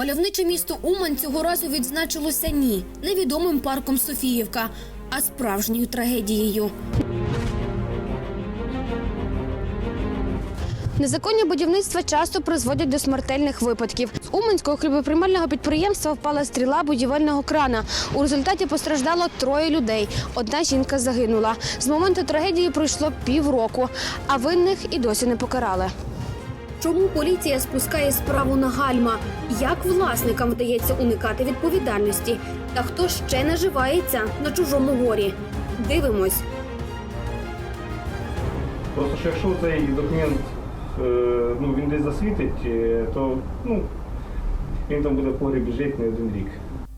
Мальовниче місто Умань цього разу відзначилося ні невідомим парком Софіївка, а справжньою трагедією. Незаконні будівництва часто призводять до смертельних випадків. З Уманського хлібоприймального підприємства впала стріла будівельного крана. У результаті постраждало троє людей. Одна жінка загинула. З моменту трагедії пройшло півроку, а винних і досі не покарали. Чому поліція спускає справу на гальма? Як власникам вдається уникати відповідальності? Та хто ще наживається на чужому горі? Дивимось. Просто що якщо цей документ е, ну, він десь засвітить, е, то ну, він там буде в погрібі жити не один рік.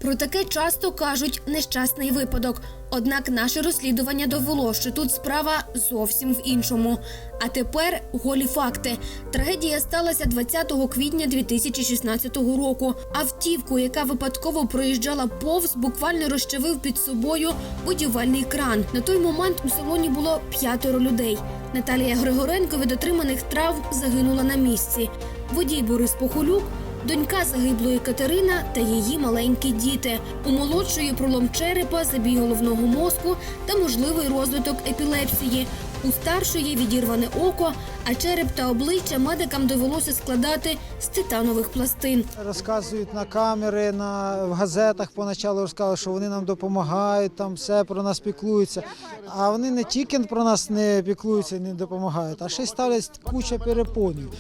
Про таке часто кажуть нещасний випадок. Однак наше розслідування довело, що тут справа зовсім в іншому. А тепер голі факти. Трагедія сталася 20 квітня 2016 року. Автівку, яка випадково проїжджала повз, буквально розчавив під собою будівельний кран. На той момент у салоні було п'ятеро людей. Наталія Григоренко від отриманих травм загинула на місці. Водій Борис Похолюк Донька загиблої Катерина та її маленькі діти. У молодшої пролом черепа, забій головного мозку та можливий розвиток епілепсії. У старшої відірване око, а череп та обличчя медикам довелося складати з титанових пластин. Розказують на камери, на в газетах поначалу розказували, що вони нам допомагають, там все про нас піклуються. А вони не тільки про нас не піклуються не допомагають, а ще й ставлять куча перепонів.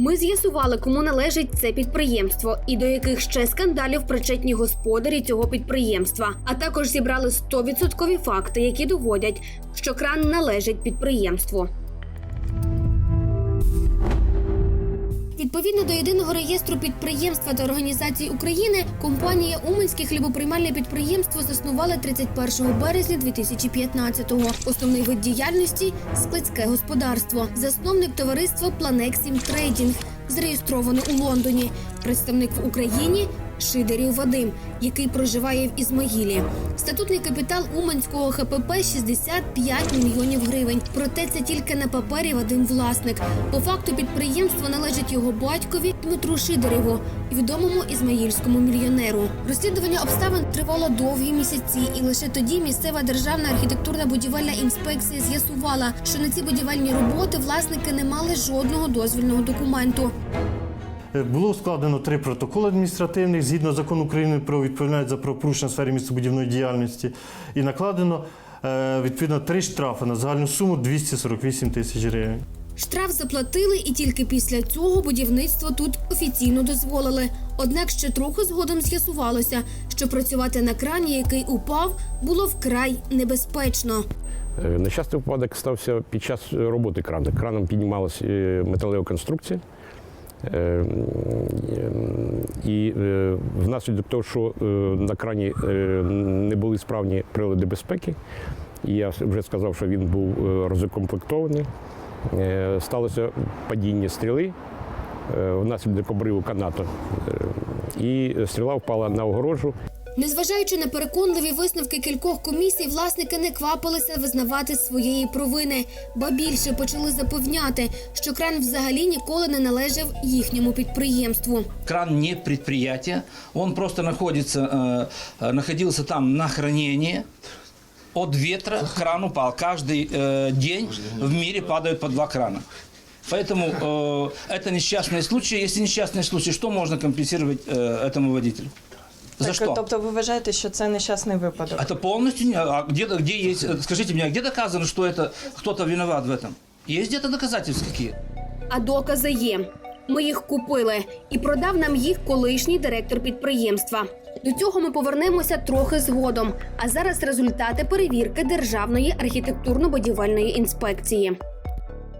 Ми з'ясували, кому належить це підприємство і до яких ще скандалів причетні господарі цього підприємства. А також зібрали 100% факти, які доводять, що кран належить підприємству. Відповідно до єдиного реєстру підприємства та організацій України, компанія Уманське хлібоприймальне підприємство заснувала 31 березня 2015-го. Основний вид діяльності складське господарство. Засновник товариства Планексім Трейдінг, зареєстроване у Лондоні. Представник в Україні Шидерів Вадим, який проживає в Ізмаїлі. Статутний капітал Уманського ХПП 65 мільйонів гривень. Проте це тільки на папері Вадим власник. По факту підприємство належить його батькові Дмитру Шидереву, відомому ізмаїльському мільйонеру. Розслідування обставин тривало довгі місяці, і лише тоді місцева державна архітектурна будівельна інспекція з'ясувала, що на ці будівельні роботи власники не мали жодного дозвільного документу. Е, Було складено три протоколи адміністративних згідно закону України про відповідальність за правопорушення в сфері містобудівної діяльності і накладено е, відповідно три штрафи на загальну суму 248 тисяч гривень. Штраф заплатили, і тільки після цього будівництво тут офіційно дозволили. Однак ще трохи згодом з'ясувалося, що працювати на крані, який упав, було вкрай небезпечно. Е, Нещасний випадок стався під час роботи крану. Краном піднімалася металева конструкція. Е, м, І е, внаслідок того, що е, на крані е, не були справні прилади безпеки, і я вже сказав, що він був розкомплектований, сталося падіння стріли внаслідок обриву канату. І стріла впала на огорожу. Незважаючи на переконливі висновки кількох комісій, власники не квапилися визнавати своєї провини, ба більше почали запевняти, що кран взагалі ніколи не належав їхньому підприємству. Кран не предприятие, он просто находится, э, э, находился там на хранении. От ветра кран упал. Каждый э, день в мире падают по два крана. Поэтому э, это несчастные случаи. Если несчастные случаи, что можно компенсировать э, этому водителю? За Так, что? Тобто ви вважаєте, що це нещасний випадок? Это полностью... не- А где, где есть... э, Скажите мне, а где доказано, что это кто-то виноват в этом? Есть где-то доказательства какие? А докази є. Ми їх купили і продав нам їх колишній директор підприємства. До цього ми повернемося трохи згодом. А зараз результати перевірки Державної архітектурно-будівельної інспекції.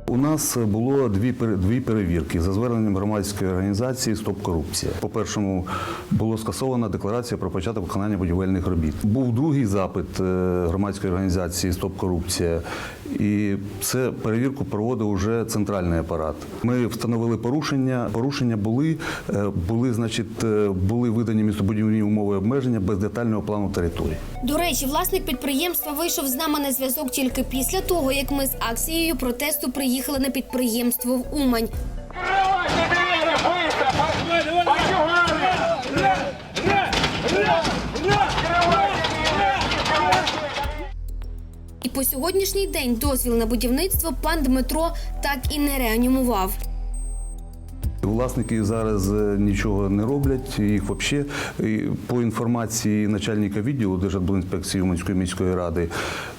У нас було дві дві перевірки за зверненням громадської організації Стоп корупція. По першому було скасована декларація про початок виконання будівельних робіт. Був другий запит е, громадської організації Стоп корупція, і це перевірку проводив уже центральний апарат. Ми встановили порушення. Порушення були, е, були, значить, е, були видані містобудівні умови обмеження без детального плану території. До речі, власник підприємства вийшов з нами на зв'язок тільки після того, як ми з акцією протесту приїхали на підприємство в Умань. По сьогоднішній день дозвіл на будівництво пан Дмитро так і не реанімував. Власники зараз е, нічого не роблять. Їх взагалі, по інформації начальника відділу Держадмінспекції Уманської міської ради,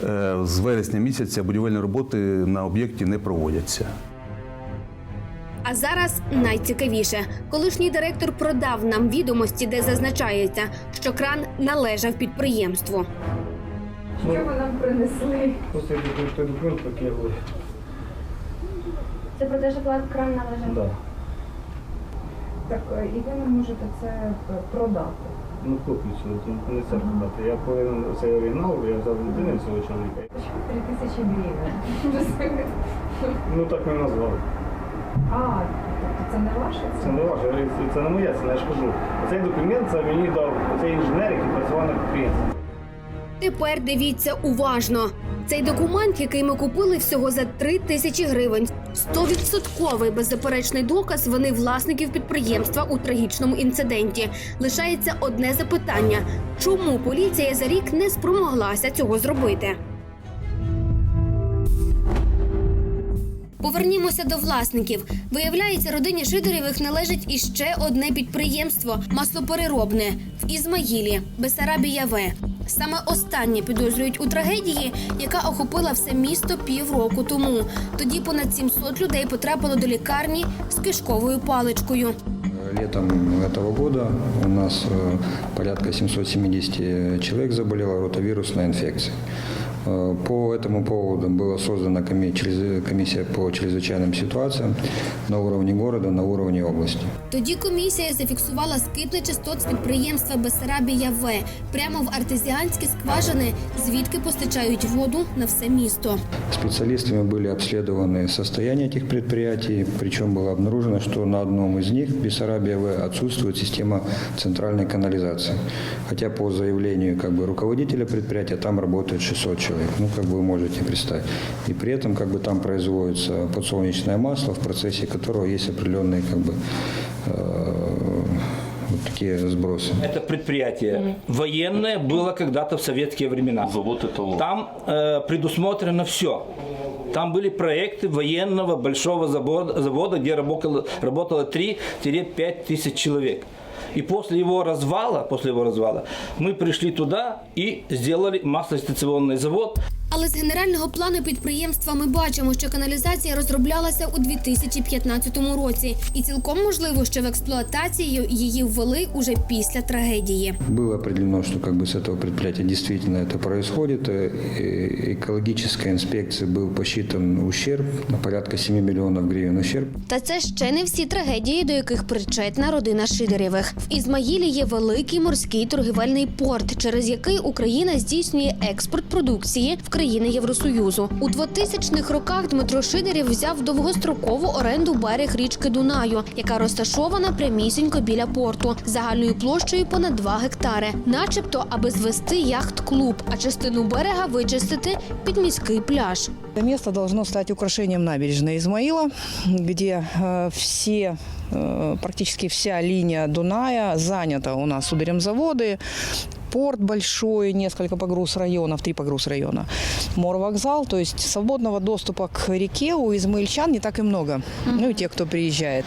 е, з вересня місяця будівельні роботи на об'єкті не проводяться. А зараз найцікавіше. Колишній директор продав нам відомості, де зазначається, що кран належав підприємству. Що ви нам принесли? Просто той документ покинули. Це про те, що кран належав. Да. Так, е, і ви не можете це е, продати. Ну, копію цього, то не це продати. Я повинен цей оригінал, я взяв людини цього чоловіка. Три тисячі гривень. Ну так ми назвали. А, тобто це не ваше? Це не ваше, це не моє, це не я ж кажу. Цей документ це мені дав цей інженер, який працював на підприємстві. Тепер дивіться уважно. Цей документ, який ми купили всього за три тисячі гривень, стовідсотковий беззаперечний доказ вини власників підприємства у трагічному інциденті. Лишається одне запитання: чому поліція за рік не спромоглася цього зробити? Повернімося до власників. Виявляється, родині Шидорєвих належить іще одне підприємство маслопереробне в Ізмаїлі, Бесарабія В. Саме останні підозрюють у трагедії, яка охопила все місто півроку тому. Тоді понад 700 людей потрапило до лікарні з кишковою паличкою. Летом этого года у нас э, порядка 770 человек заболело ротовирусной инфекцией. Э, По этому поводу была создана коми- чрез- комиссия по чрезвычайным ситуациям на уровне города, на уровне области. Тоді комісія зафіксувала скид нечистот з підприємства Бесарабія В прямо в артезіанські скважини, звідки постачають воду на все місто. Специалистами были обследованы состояние этих предприятий, причем было обнаружено, что на одном из них, Бессарабия В, отсутствует система центральной канализации. Хотя по заявлению как бы, руководителя предприятия там работает 600 Человек. Ну, как вы можете представить. И при этом как бы, там производится подсолнечное масло, в процессе которого есть определенные как бы, э, вот такие сбросы. Это предприятие военное было когда-то в советские времена. Завод это Там э, предусмотрено все. Там были проекты военного большого завода, завода где работало, работало 3-5 тысяч человек. И после его развала, после его развала, мы пришли туда и сделали маслостационный завод. Але з генерального плану підприємства ми бачимо, що каналізація розроблялася у 2015 році, і цілком можливо, що в експлуатацію її ввели уже після трагедії. Было определено, что как бы с этого предприятия действительно это происходит. Э, и Экологической инспекции был посчитан ущерб на порядка 7 миллионов гривен ущерб. Та це ще не всі трагедії, до яких причетна родина Шидерєвих. В Ізмаїлі є великий морський торгівельний порт, через який Україна здійснює експорт продукції в країни Євросоюзу. У 2000-х роках Дмитро Шидерєв взяв довгострокову оренду берег річки Дунаю, яка розташована прямісінько біля порту, загальною площею понад 2 гектари, начебто, аби звести яхт-клуб, а частину берега вичистити під міський пляж. Это место должно стать украшением набережной Измаила, где э, все э, практически вся линия Дуная занята у нас судоремзаводы, порт большой, несколько погруз районов, три погруз района, морвокзал, то есть свободного доступа к реке у измаильчан не так и много, ну и те, кто приезжает.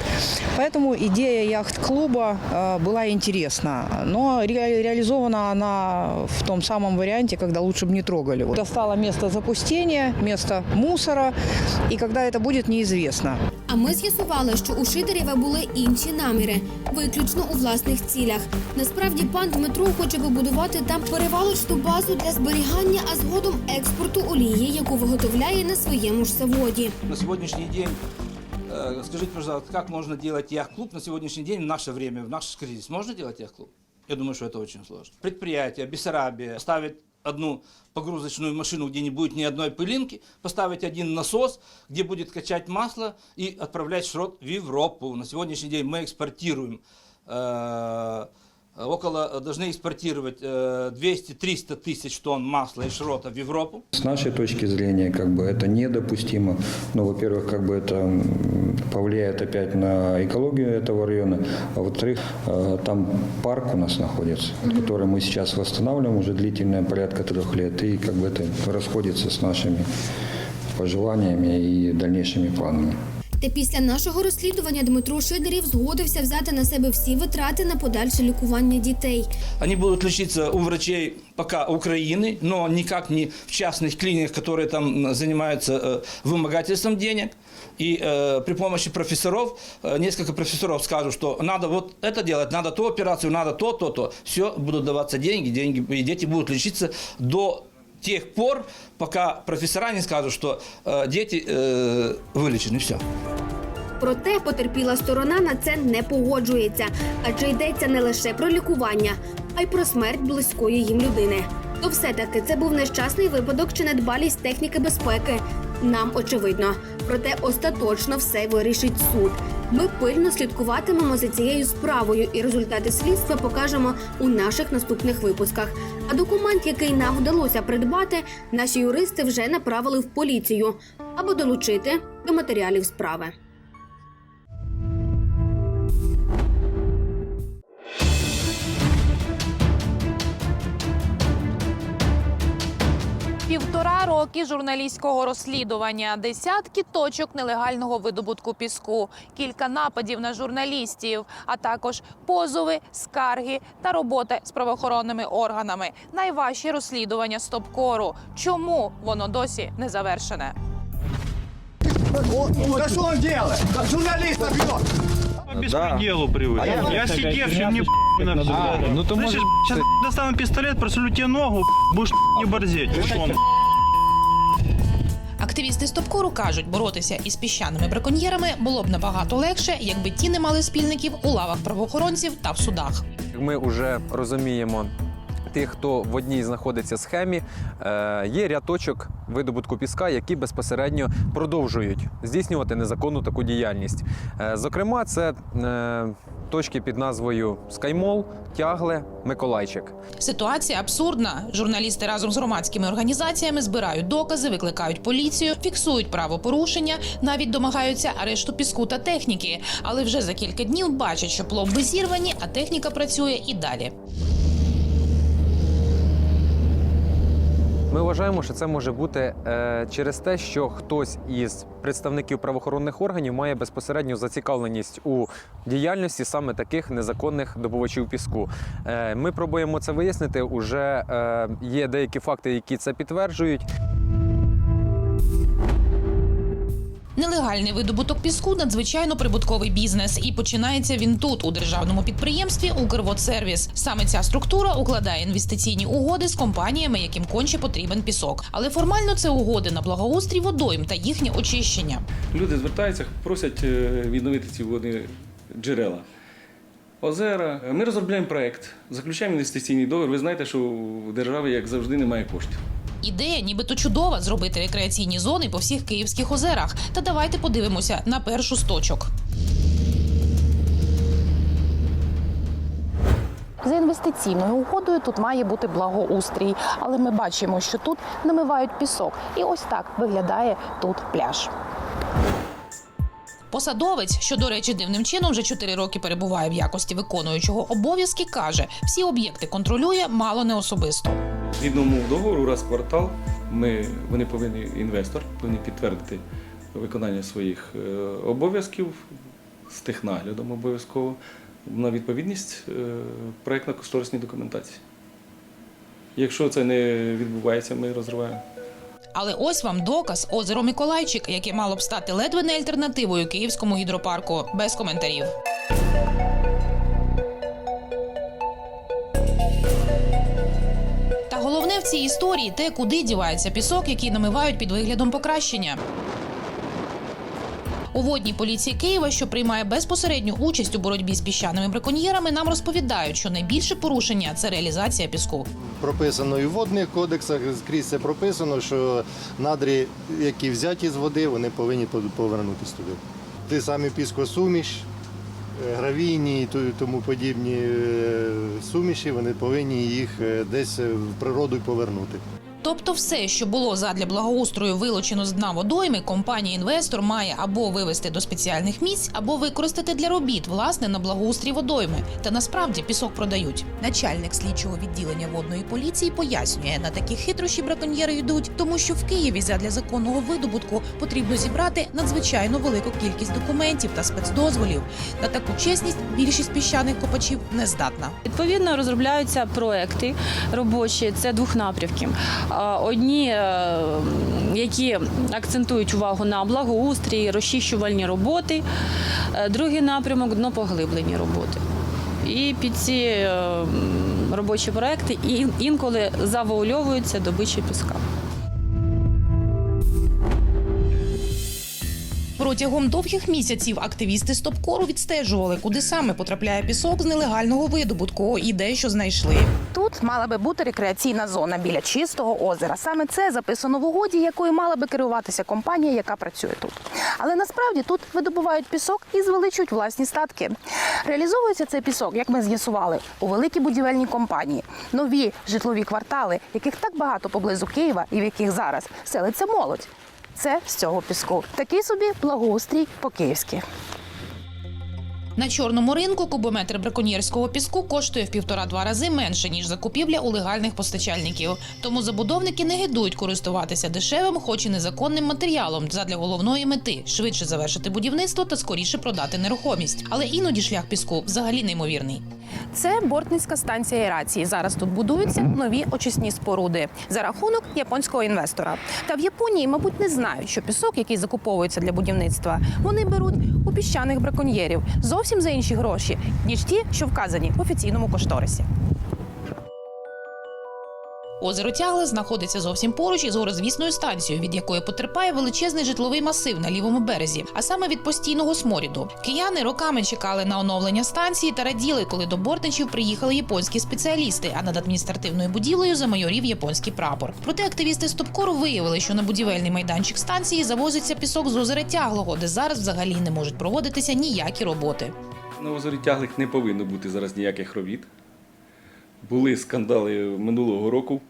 Поэтому идея яхт-клуба э, была интересна, но ре- реализована она в том самом варианте, когда лучше бы не трогали. Вот. Это стало место запустения, место мусора, и когда это будет, неизвестно. А ми з'ясували, що у Шидерєва були інші наміри, виключно у власних цілях. Насправді пан Дмитро хоче побудувати там перевалочну базу для зберігання, а згодом експорту олії, яку виготовляє на своєму ж заводі. На сегодняшний день, э, скажите, пожалуйста, как можно делать яхт-клуб на сегодняшний день в наше время, в наш кризис? Можно делать яхт-клуб? Я думаю, что это очень сложно. Предприятие Бессарабия ставит одну погрузочную машину, где не будет ни одной пылинки, поставить один насос, где будет качать масло и отправлять шрот в Европу. На сегодняшний день мы экспортируем э, около, должны экспортировать э, 200-300 тысяч тонн масла и шрота в Европу. С нашей точки зрения, как бы это недопустимо. Ну, во-первых, как бы это повлияет опять на экологию этого района, а во-вторых, э, там парк у нас находится, который мы сейчас восстанавливаем уже длительное порядка трех лет, и как бы это расходится с нашими пожеланиями и дальнейшими планами. Та після нашого розслідування Дмитро Шидерів згодився взяти на себе всі витрати на подальше лікування дітей. Они будут лечиться у врачей пока Украины, но никак не в частных клиниках, которые там м, занимаются э, вымогательством денег. И э, при помощи профессоров, э, несколько профессоров скажут, что надо вот это делать, надо ту операцию, надо то, то, то. Все, будут даваться деньги, деньги, и дети будут лечиться до тех пор, пока профессора не скажут, что э, дети э, вылечены. Все. Проте потерпіла сторона на це не погоджується, адже йдеться не лише про лікування, а й про смерть близької їм людини. То все-таки це був нещасний випадок чи недбалість техніки безпеки. Нам очевидно. Проте остаточно все вирішить суд. Ми пильно слідкуватимемо за цією справою, і результати слідства покажемо у наших наступних випусках. А документ, який нам вдалося придбати, наші юристи вже направили в поліцію, або долучити до матеріалів справи. Півтора роки журналістського розслідування, десятки точок нелегального видобутку піску, кілька нападів на журналістів, а також позови, скарги та роботи з правоохоронними органами. Найважче розслідування стопкору. Чому воно досі не завершене? Журналиста бьет! Беспределу привык. я сидевший, мне на все. ну то Слышишь, сейчас достану пистолет, просулю тебе ногу, будешь не борзеть. Активісти стопкору кажуть, боротися із піщаними браконьєрами було б набагато легше, якби ті не мали спільників у лавах правоохоронців та в судах. Ми вже розуміємо. Тих, хто в одній знаходиться схемі, е, є ряд точок видобутку піска, які безпосередньо продовжують здійснювати незаконну таку діяльність. Е, Зокрема, це е, точки під назвою Скаймол, Тягле, Миколайчик. Ситуація абсурдна. Журналісти разом з громадськими організаціями збирають докази, викликають поліцію, фіксують правопорушення, навіть домагаються арешту піску та техніки. Але вже за кілька днів бачать, що пломби зірвані, а техніка працює і далі. Ми вважаємо, що це може бути е, через те, що хтось із представників правоохоронних органів має безпосередню зацікавленість у діяльності саме таких незаконних добувачів піску. Е, ми пробуємо це вияснити. Уже е, є деякі факти, які це підтверджують. Нелегальний видобуток піску надзвичайно прибутковий бізнес, і починається він тут, у державному підприємстві Укрводсервіс. Саме ця структура укладає інвестиційні угоди з компаніями, яким конче потрібен пісок. Але формально це угоди на благоустрій водойм та їхнє очищення. Люди звертаються, просять е, відновити ці водні джерела. Озера. Ми розробляємо проект, заключаємо інвестиційний договір. Ви знаєте, що у держави, як завжди, немає коштів. Ідея, нібито чудова, зробити рекреаційні зони по всіх київських озерах. Та давайте подивимося на першу з точок. За інвестиційною угодою тут має бути благоустрій, але ми бачимо, що тут намивають пісок, і ось так виглядає тут пляж. Посадовець, що, до речі, дивним чином вже 4 роки перебуває в якості виконуючого обов'язки, каже, всі об'єкти контролює мало не особисто. Згідно умов договору, раз в квартал ми, вони повинні, інвестор повинні підтвердити виконання своїх е, обов'язків з технаглядом обов'язково на відповідність е, проєктно-кошторисній документації. Якщо це не відбувається, ми розриваємо. Але ось вам доказ озеро Миколайчик, яке мало б стати ледве не альтернативою київському гідропарку. Без коментарів. Головне в цій історії те, куди дівається пісок, який намивають під виглядом покращення. У водній поліції Києва, що приймає безпосередню участь у боротьбі з піщаними браконьєрами, нам розповідають, що найбільше порушення це реалізація піску. Прописано і в водних кодексах, скрізь це прописано, що надрі, які взяті з води, вони повинні повернутися туди. Ті самі піскосуміш, гравійні і тому подібні е, суміші, вони повинні їх е, десь в природу повернути. Тобто, все, що було задля благоустрою вилучено з дна водойми, компанія інвестор має або вивезти до спеціальних місць, або використати для робіт власне на благоустрій водойми. Та насправді пісок продають. Начальник слідчого відділення водної поліції пояснює, на такі хитрощі браконьєри йдуть, тому що в Києві задля законного видобутку потрібно зібрати надзвичайно велику кількість документів та спецдозволів. На таку чесність більшість піщаних копачів не здатна. Відповідно, розробляються проекти робочі. Це двох напрямків. Одні, е, які акцентують увагу на благоустрій, розчищувальні роботи. Е, Другий напрямок днопоглиблені роботи. І під ці е, робочі проекти інколи завуальовуються добичі піска. Протягом довгих місяців активісти Стопкору відстежували, куди саме потрапляє пісок з нелегального видобутку і де що знайшли. Тут мала би бути рекреаційна зона біля чистого озера. Саме це записано в угоді, якою мала би керуватися компанія, яка працює тут. Але насправді тут видобувають пісок і звеличують власні статки. Реалізовується цей пісок, як ми з'ясували, у великій будівельній компанії, нові житлові квартали, яких так багато поблизу Києва і в яких зараз селиться молодь. Це з цього піску. Такий собі благоустрій по-київськи. На чорному ринку кубометр браконьєрського піску коштує в півтора-два рази менше ніж закупівля у легальних постачальників. Тому забудовники не гидують користуватися дешевим, хоч і незаконним матеріалом задля головної мети швидше завершити будівництво та скоріше продати нерухомість. Але іноді шлях піску взагалі неймовірний. Це бортницька станція аерації. Зараз тут будуються нові очисні споруди за рахунок японського інвестора. Та в Японії, мабуть, не знають, що пісок, який закуповується для будівництва, вони беруть у піщаних браконьєрів зовсім за інші гроші, ніж ті, що вказані в офіційному кошторисі. Озеро Тягле знаходиться зовсім поруч із горизвісною станцією, від якої потерпає величезний житловий масив на лівому березі, а саме від постійного сморіду. Кияни роками чекали на оновлення станції та раділи, коли до бортничів приїхали японські спеціалісти, а над адміністративною будівлею замайорів японський прапор. Проте активісти Стопкору виявили, що на будівельний майданчик станції завозиться пісок з озера Тяглого, де зараз взагалі не можуть проводитися ніякі роботи. На озері Тяглик не повинно бути зараз ніяких робіт. Були скандали минулого року.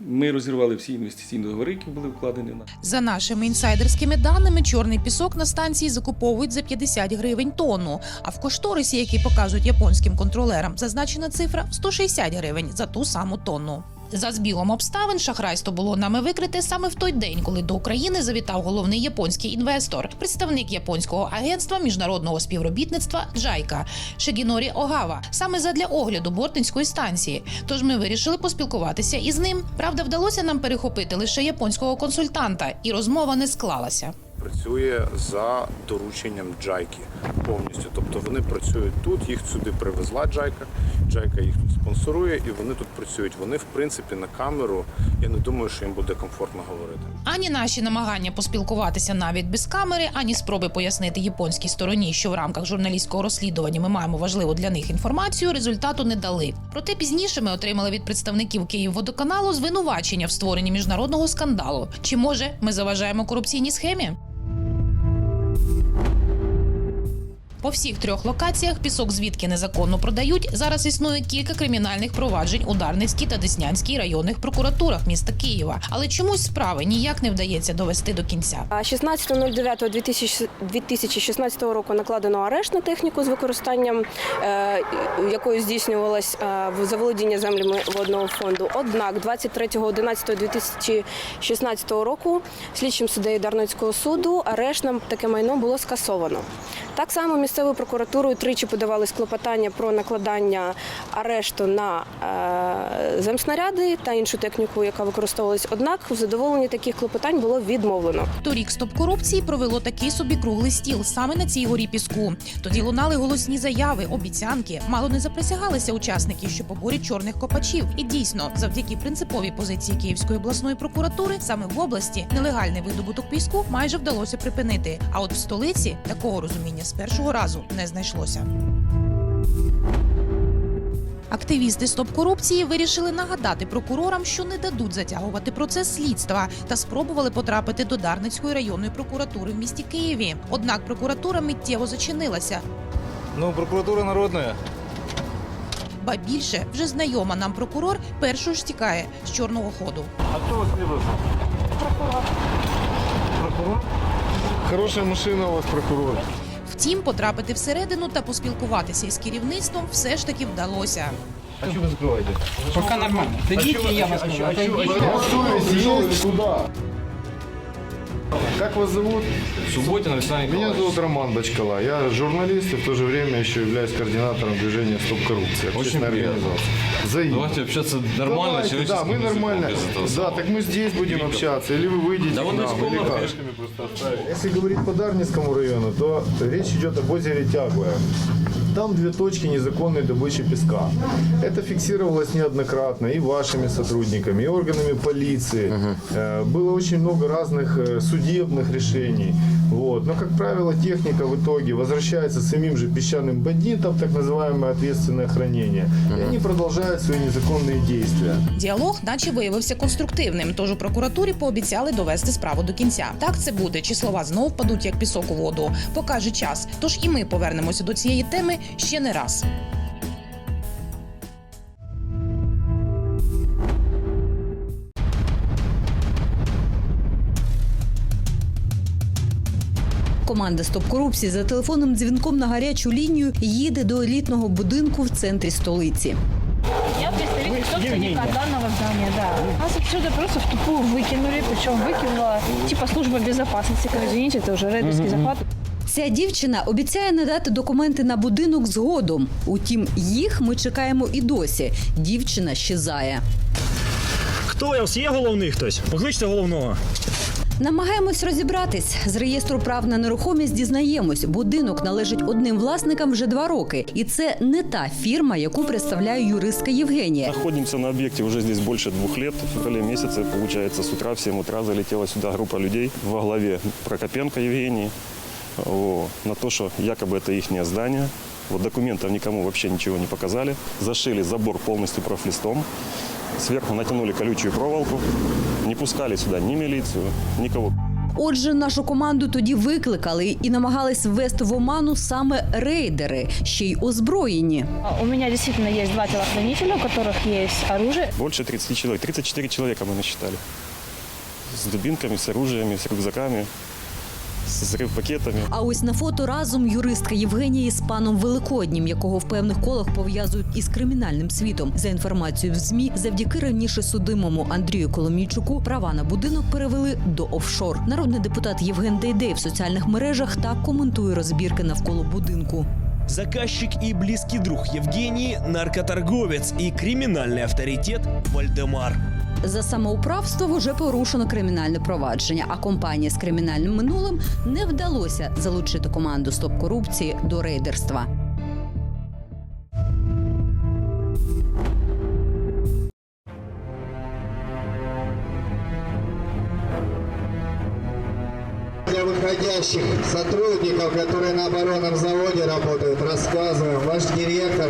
Ми розірвали всі інвестиційні договори, які були вкладені на. За нашими інсайдерськими даними, чорний пісок на станції закуповують за 50 гривень тонну. А в кошторисі, який показують японським контролерам, зазначена цифра 160 гривень за ту саму тонну. За збігом обставин шахрайство було нами викрите саме в той день, коли до України завітав головний японський інвестор, представник японського агентства міжнародного співробітництва Джайка Шегінорі Огава, саме задля огляду бортницької станції. Тож ми вирішили поспілкуватися із ним. Правда, вдалося нам перехопити лише японського консультанта, і розмова не склалася. працює за дорученням Джайки повністю. Тобто вони працюють тут, їх сюди привезла Джайка. Джайка їх тут спонсорує, і вони тут працюють. Вони, в принципі, на камеру. Я не думаю, що їм буде комфортно говорити. Ані наші намагання поспілкуватися навіть без камери, ані спроби пояснити японській стороні, що в рамках журналістського розслідування ми маємо важливу для них інформацію, результату не дали. Проте пізніше ми отримали від представників Київводоканалу звинувачення в створенні міжнародного скандалу. Чи може ми заважаємо корупційній схемі? По всіх трьох локаціях пісок звідки незаконно продають. Зараз існує кілька кримінальних проваджень у Дарницькій та Деснянській районних прокуратурах міста Києва. Але чомусь справи ніяк не вдається довести до кінця. 16.09.2016 року накладено арешт на техніку з використанням е, якою здійснювалось е, заволодіння землями водного фонду. Однак 23.11.2016 року слідчим суддею Дарницького суду арешт на таке майно було скасовано. Так само місцевою прокуратурою тричі подавались клопотання про накладання арешту на е, земснаряди та іншу техніку, яка використовувалась. Однак у задоволенні таких клопотань було відмовлено. Торік стоп корупції провело такий собі круглий стіл саме на цій горі піску. Тоді лунали голосні заяви, обіцянки. Мало не заприсягалися учасники, що поборють чорних копачів. І дійсно, завдяки принциповій позиції Київської обласної прокуратури, саме в області нелегальний видобуток піску майже вдалося припинити. А от в столиці такого розуміння з першого разу не знайшлося. Активісти стоп корупції вирішили нагадати прокурорам, що не дадуть затягувати процес слідства та спробували потрапити до Дарницької районної прокуратури в місті Києві. Однак прокуратура миттєво зачинилася. Ну, прокуратура народная. Ба більше вже знайома нам прокурор першою ж тікає з чорного ходу. А кто вас привез? Прокурор. Хорошая машина у вас, прокурор. Втім, потрапити всередину та поспілкуватися із керівництвом все ж таки вдалося. А что вы закрываете? Пока нормально. тоді я вас. Совесть куда? Как вас зовут? Субботин Александр Меня зовут Роман Бачкала. Я журналист и в то же время еще являюсь координатором движения «Стоп коррупции». Общественная приятно. организация. Взаимно. Давайте общаться нормально, Давайте, да, человеческим мы языком, нормально. без этого Да, самого. так мы здесь будем Видно. общаться, или вы выйдете Да к вон нам, из или комнаты. как? просто оставить. Если говорить по Дарницкому району, то речь идет об озере Тяглое. Там две точки незаконной добычи песка. Это фиксировалось неоднократно и вашими сотрудниками, и органами полиции. Э, Было очень много разных э, судебных решений. Вот. Но, как правило, техника в итоге возвращается самим же песчаным бандитам, так называемое ответственное хранение. И они продолжают свои незаконные действия. Діалог, наче виявився конструктивним, тож у прокуратурі пообіцяли довести справу до кінця. Так це буде, чи слова знов впадуть як пісок у воду. Покаже час. Тож і ми повернемося до цієї теми ще не раз. Команда Стоп корупції за телефонним дзвінком на гарячу лінію їде до елітного будинку в центрі столиці. Я представитель собственника данного здания, да. Нас отсюда просто в тупую выкинули, причем выкинула типа служба безопасности. Извините, это уже рейдерский захват. Ця дівчина обіцяє надати документи на будинок згодом. Утім, їх ми чекаємо і досі. Дівчина щезає. Хто у вас є головний хтось? Покличте головного. Намагаємось розібратись. З реєстру прав на нерухомість дізнаємось, будинок належить одним власникам вже два роки, і це не та фірма, яку представляє юристка Євгенія. Находимся на объекте уже здесь больше двух лет. В феврале месяце, получается, с утра в 7 утра залетела сюда группа людей во главе Прокопенко Евгении о, на то, что якобы это их здание. Вот документов никому вообще ничего не показали. Зашили забор полностью профлистом. Сверху натянули колючую проволоку. Не пускали сюда ні міліцію, нікого. Отже, нашу команду тоді викликали і намагались ввести в оману саме рейдери, ще й озброєні. У мене дійсно є два телохранителя, у яких є оружие. Більше 30 чоловік, 34 чоловіка ми насчитали. З дубинками, з оружиями, з рюкзаками, с взрыв-пакетами. А ось на фото разом юристка Євгенія з паном Великоднім, якого в певних колах пов'язують із кримінальним світом. За інформацією в змі, завдяки раніше судимому Андрію Коломійчуку права на будинок перевели до офшор. Народний депутат Євген Дейдей в соціальних мережах так коментує розбірки навколо будинку. Заказчик и близкий друг Евгении, наркоторговец и криминальный авторитет Вальдемар. За самоуправство вже порушено кримінальне провадження, а компанія з кримінальним минулим не вдалося залучити команду стоп корупції до рейдерства. Для выходящих сотрудников, которые на оборонном заводе работают, рассказываем, ваш директор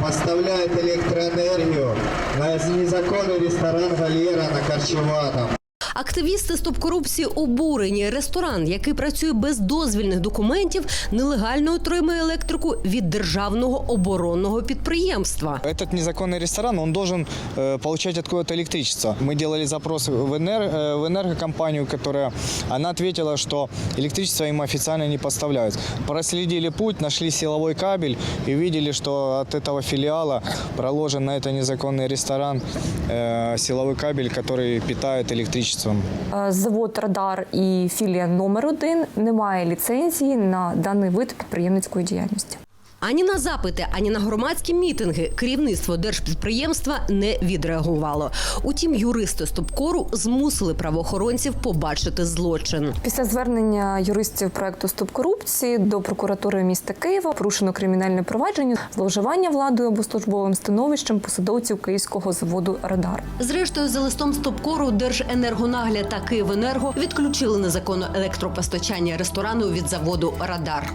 поставляет электроэнергию на незаконный ресторан «Вольера» на Корчеватом. Активісти стоп корупції обурені. Ресторан, який працює без дозвільних документів, нелегально отримує електрику від державного оборонного підприємства. Этот незаконный ресторан, он должен э, получать откуда-то электричество. Мы делали запрос в, энер- э, в энергокомпанию, которая, она ответила, что электричество им официально не поставляют. Проследили путь, нашли силовой кабель и видели, что от этого филиала проложен на этот незаконный ресторан э, силовой кабель, который питает электричеством. Е, Завод Радар і філія номер один не має ліцензії на даний вид підприємницької діяльності. Ані на запити, ані на громадські мітинги керівництво держпідприємства не відреагувало. Утім, юристи стопкору змусили правоохоронців побачити злочин. Після звернення юристів проекту Стоп корупції до прокуратури міста Києва порушено кримінальне провадження зловживання владою або службовим становищем посадовців київського заводу Радар. Зрештою, за листом стопкору Держенергонагляд та Київенерго відключили незаконне електропостачання ресторану від заводу Радар.